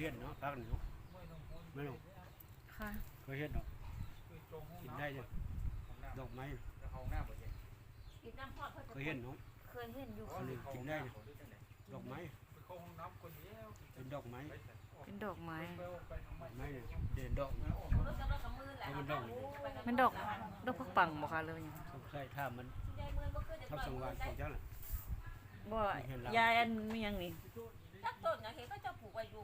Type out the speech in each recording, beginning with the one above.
เห็นเนาะพักหนึ่งเนาะไม่หรอกค่ะ เคยเห็นเนาะกินได้เลยดอกไม้กินน้ำพอดเพิ่นเคยเห็นเนาะเคยเห็นอยู่อันนี้กินได้เลยดอกไม้เป็นดอกไม้เป็นดอกไม้ ดอกไม้เนี่ยเด่นดอกนะรถกำลังกับมือแหละมันดอกมันดอก ดอกพักปังบ่คะเลยยังต้องใช้ถ้ามันยายมือก็คือจะทับสังวานของเจ้าน่ะ บ่เห็นแล้ว ยายอันมีหยังนี่ ตักต้นนะเห็นก็จะปลูกไว้อยู่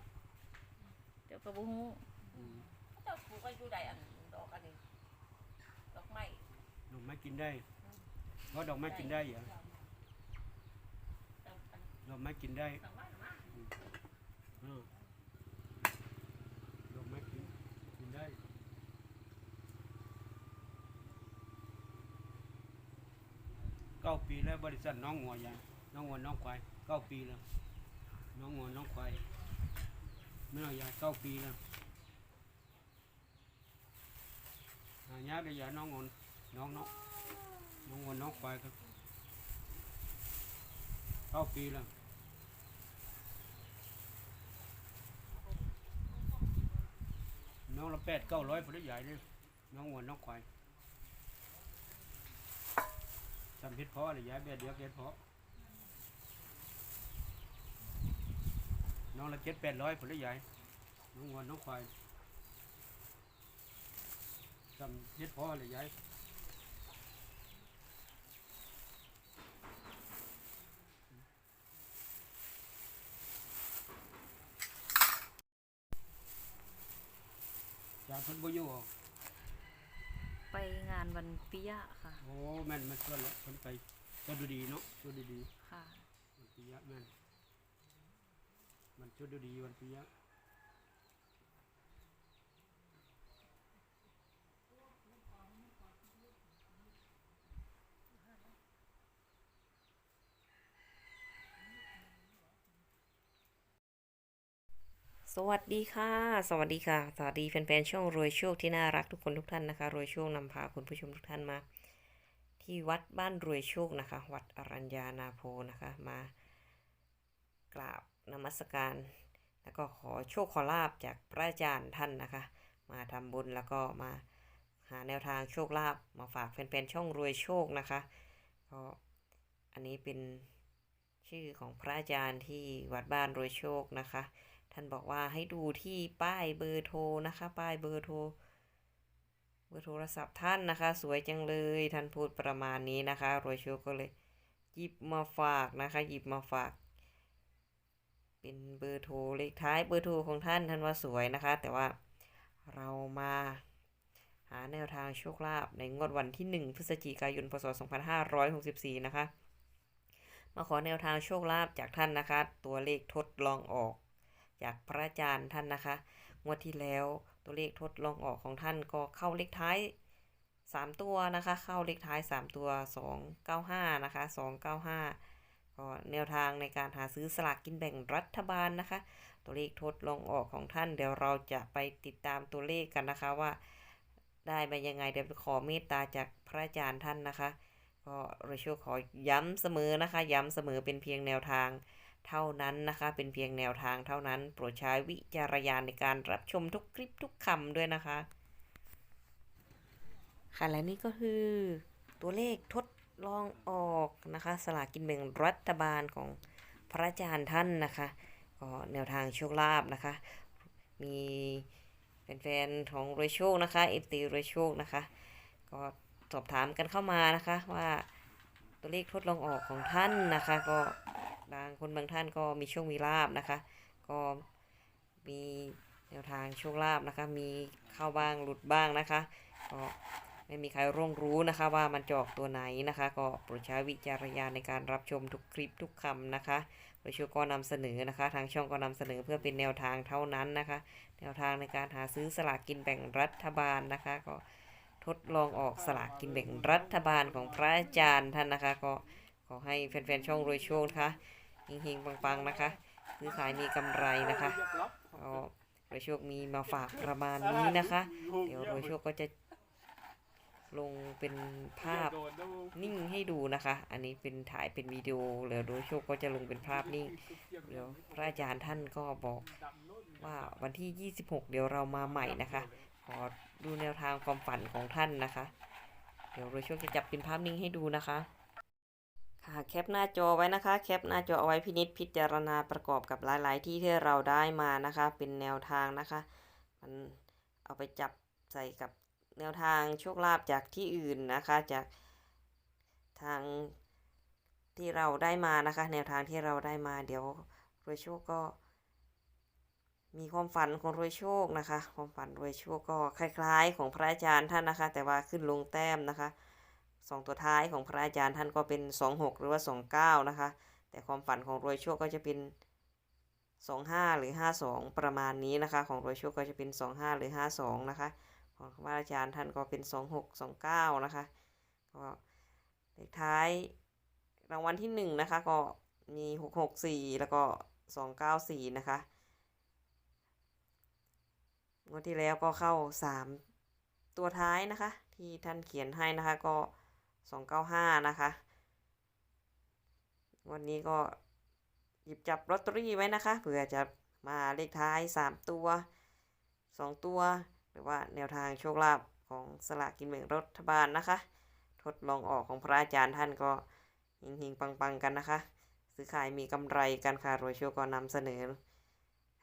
เดี๋ยวก็บ่ฮู้อืมเขาจะปลูกไว้อยู่ใดอันดอกอันนี้ดอกไม้ดอกไม้กินได้เพราะดอกไม้กินได้เหรอดอกอันดอกไม้กินได้ดอกไม้มาอืมดอกไม้กินกินได้เก้าปีแล้วบริษัทน้องงัวยางน้องงัวน้องควายเก้าปีแล้วน้องงัวน้องควาย ไม่เอายาเก้าปีแล้วหายากเลยยาน้องงัวน้องน้องน้องงัวน้องควายครับเก้าปีแล้วน้องละแปดเก้าร้อยผลใหญ่เลยน้องวัวน้องควายทำเพชรเพาะเลยย้ายแบบเดียวเพชรเพา น้องละเจ็ดแปดร้อยผลใหญ่น้องวัวน้องควายทำเพชรเพาะเลยย้ายยาเพิ่นบ่อยู่หรอไปงานวันปิยะค่ะ โอ้แม่นมันส่วนละเพิ่นไปก็ดูดีเนาะก็ดูดีค่ะวันปิยะแม่น มันชุดดูดีวันปิยสวัสดีค่ะ สวัสดีค่ะ สวัสดีแฟนๆ ช่องรวยโชคที่น่ารักทุกคนทุกท่านนะคะ รวยโชคนำพาคุณผู้ชมทุกท่านมา ที่วัดบ้านรวยโชคนะคะ วัดอรัญญานาโพนะคะ มากราบ นมัสการ แล้วก็ขอโชคขอลาบจากพระอาจารย์ท่านนะคะ มาทำบุญแล้วก็มาหาแนวทางโชคลาภมาฝากแฟนๆช่องรวยโชคนะคะก็อันนี้เป็นชื่อของพระอาจารย์ที่วัดบ้านรวยโชคนะคะ ท่านบอกว่าให้ดูที่ป้ายเบอร์โทรนะคะ ป้ายเบอร์โทรเบอร์โทรศัพท์ท่านนะคะ สวยจังเลยท่านพูดประมาณนี้นะคะรวยโชคก็เลยหยิบมาฝากนะคะ หยิบมาฝาก เป็นเบอร์โทรเลขท้ายเบอร์โทรของท่านท่านว่าสวยนะคะ แต่ว่าเรามาหาแนวทางโชคลาภในงวดวันที่ 1 พฤศจิกายน พศ 2564 นะคะ มาขอแนวทางโชคลาภจากท่านนะคะ ตัวเลขทดลองออก จากพระอาจารย์ท่านนะคะ งวดที่แล้วตัวเลขทดลองออกของท่านก็เข้าเลขท้าย 3 ตัวนะคะ เข้าเลขท้าย 3 ตัว 295 นะคะ 295 ก็แนวทางในการหาซื้อสลากกินแบ่งรัฐบาลนะคะ ตัวเลขทดลองออกของท่าน เดี๋ยวเราจะไปติดตามตัวเลขกันนะคะว่า ได้มายังไงเดี๋ยวขอเมตตาจากพระอาจารย์ท่านนะคะ ก็เรชวขอย้ำเสมอนะคะ ย้ำเสมอเป็นเพียงแนวทางเท่านั้นนะคะ เป็นเพียงแนวทางเท่านั้น โปรดใช้วิจารณญาณในการรับชมทุกคลิปทุกคำด้วยนะคะ ค่ะและนี่ก็คือตัวเลขทด ลองออกนะคะ สลากกินแบ่งรัฐบาลของพระอาจารย์ท่านนะคะก็แนวทางโชคลาภนะคะ มีแฟนๆของรวยโชคนะคะเอฟตีรวยโชคนะคะ ก็สอบถามกันเข้ามานะคะว่าตัวเลขทดลองออกของท่านนะคะ ก็บางคนบางท่านก็มีโชคมีลาบนะคะ ก็มีแนวทางโชคลาภนะคะ มีเข้าบ้างหลุดบ้างนะคะก็ ไม่มีใครร่วงรู้นะคะว่ามันจะออกตัวไหนนะคะ ก็โปรดใช้วิจารณญาณในการรับชมทุกคลิปทุกคำนะคะโดยช่วก็นำเสนอนะคะ ทางช่องก็นำเสนอเพื่อเป็นแนวทางเท่านั้นนะคะ แนวทางในการหาซื้อสลากกินแบ่งรัฐบาลนะคะ ก็ทดลองออกสลากกินแบ่งรัฐบาลของพระอาจารย์ท่านนะคะ ก็ขอให้แฟนๆช่องรวยโชคนะคะเฮงๆปังๆนะคะซื้อขายมีกำไรนะคะก็รวยโชคมีมาฝากประมาณนี้นะคะ เดี๋ยวรวยโชคก็จะ ลงเป็นภาพนิ่งให้ดูนะคะ อันนี้เป็นถ่ายเป็นวิดีโอแล้วโดยโชคก็จะลงเป็นภาพนิ่งเดี๋ยวพระอาจารย์ท่านก็บอกว่าวันที่ 26 เดี๋ยวเรามาใหม่นะคะขอดูแนวทางความฝันของท่านนะคะ เดี๋ยวโดยโชคจะจับเป็นภาพนิ่งให้ดูนะคะค่ะแคปหน้าจอไว้นะคะ แคปหน้าจอเอาไว้พินิจพิจารณาประกอบกับหลาย ๆ ที่ที่เราได้มานะคะ เป็นแนวทางนะคะมันเอาไปจับใส่กับ แนวทางโชคลาภจากที่อื่นนะคะจากทางที่เราได้มานะคะ แนวทางที่เราได้มาเดี๋ยวรวยโชคก็มีความฝันของรวยโชคนะคะ ความฝันรวยโชคก็คล้าย ๆ ของพระอาจารย์ท่านนะคะ แต่ว่าขึ้นลงแต้มนะคะสองตัวท้ายของพระอาจารย์ท่านก็เป็นสองหกหรือว่าสองเก้านะคะ แต่ความฝันของรวยโชคก็จะเป็นสองห้าหรือห้าสองประมาณนี้นะคะ ของรวยโชคก็จะเป็นสองห้าหรือห้าสองนะคะ ของพระอาจารย์ท่านก็เป็นสองหกสองเก้านะคะ ก็เลขท้ายรางวัลที่หนึ่งนะคะ ก็มีหกหกสี่แล้วก็สองเก้าสี่นะคะงวดที่แล้วก็เข้าสามตัวท้ายนะคะ ที่ท่านเขียนให้นะคะก็สองเก้าห้านะคะวันนี้ก็หยิบจับลอตเตอรี่ไว้นะคะเผื่อจะมาเลขท้ายสามตัวสองตัว รือว่าแนวทางโชคลาภของสลากกินแบ่งรัฐบาลนะคะ ทดลองออกของพระอาจารย์ท่านก็หิงๆปังๆกันนะคะ ซื้อขายมีกำไรกันค่ะรวยโชคก็นำเสนอ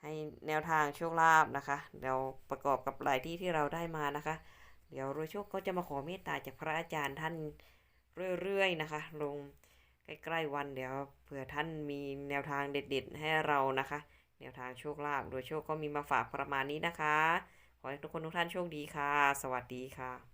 ให้แนวทางโชคลาภนะคะเดี๋ยวประกอบกับหลายที่ที่เราได้มานะคะ เดี๋ยวรวยโชคก็จะมาขอเมตตาจากพระอาจารย์ท่านเรื่อยๆนะคะ ลงใกล้ๆวันเดี๋ยวเผื่อท่านมีแนวทางเด็ดๆ ให้เรานะคะ แนวทางโชคลาภโดยโชคก็มีมาฝากประมาณนี้นะคะ ขอให้ทุกคนทุกท่านโชคดีค่ะ สวัสดีค่ะ